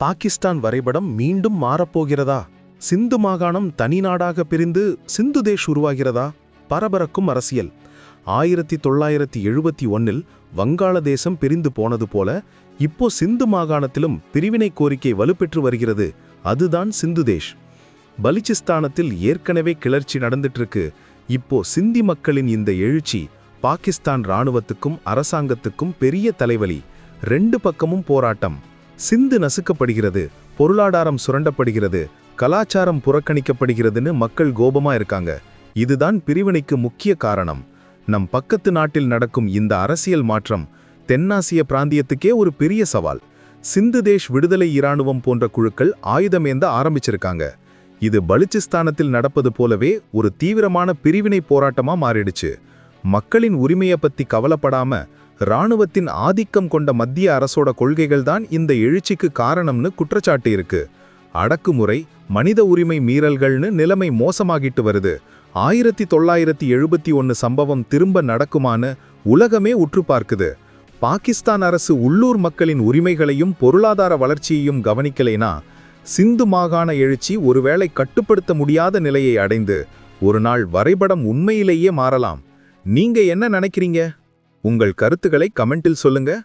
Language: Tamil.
பாகிஸ்தான் வரைபடம் மீண்டும் மாறப்போகிறதா? சிந்து மாகாணம் தனி நாடாக பிரிந்து சிந்து தேஷ் உருவாகிறதா? பரபரக்கும் அரசியல். ஆயிரத்தி தொள்ளாயிரத்தி எழுபத்தி ஒன்னில் வங்காளதேசம் பிரிந்து போனது போல இப்போ சிந்து மாகாணத்திலும் பிரிவினை கோரிக்கை வலுப்பெற்று வருகிறது. அதுதான் சிந்து தேஷ். பலிச்சிஸ்தானத்தில் ஏற்கனவே கிளர்ச்சி நடந்துட்டு இருக்கு இப்போ சிந்தி மக்களின் இந்த எழுச்சி பாகிஸ்தான் ராணுவத்துக்கும் அரசாங்கத்துக்கும் பெரிய தலைவலி. ரெண்டு பக்கமும் போராட்டம். சிந்து நசுக்கப்படுகிறது பொருளாதாரம் சுரண்டப்படுகிறது கலாச்சாரம் புறக்கணிக்கப்படுகிறதுன்னு மக்கள் கோபமா இருக்காங்க. இதுதான் பிரிவினைக்கு முக்கிய காரணம். நம் பக்கத்து நாட்டில் நடக்கும் இந்த அரசியல் மாற்றம் தென்னாசிய பிராந்தியத்துக்கே ஒரு பெரிய சவால். சிந்து தேஷ் விடுதலை இராணுவம் போன்ற குழுக்கள் ஆயுதமேந்த ஆரம்பிச்சிருக்காங்க. இது பலுச்சிஸ்தானத்தில் நடப்பது போலவே ஒரு தீவிரமான பிரிவினை போராட்டமா மாறிடுச்சு. மக்களின் உரிமையை பத்தி கவலைப்படாம இராணுவத்தின் ஆதிக்கம் கொண்ட மத்திய அரசோட கொள்கைகள் தான் இந்த எழுச்சிக்கு காரணம்னு குற்றச்சாட்டு இருக்கு. அடக்குமுறை மனித உரிமை மீறல்கள்னு நிலைமை மோசமாகிட்டு வருது. ஆயிரத்தி தொள்ளாயிரத்தி எழுபத்தி ஒன்னு சம்பவம் திரும்ப நடக்குமான்னு உலகமே உற்று பார்க்குது. பாகிஸ்தான் அரசு உள்ளூர் மக்களின் உரிமைகளையும் பொருளாதார வளர்ச்சியையும் கவனிக்கலைனா சிந்து மாகாண எழுச்சி ஒருவேளை கட்டுப்படுத்த முடியாத நிலையை அடைந்து ஒரு நாள் வரைபடம் உண்மையிலேயே மாறலாம். நீங்க என்ன நினைக்கிறீங்க? உங்கள் கருத்துக்களை கமெண்டில் சொல்லுங்க.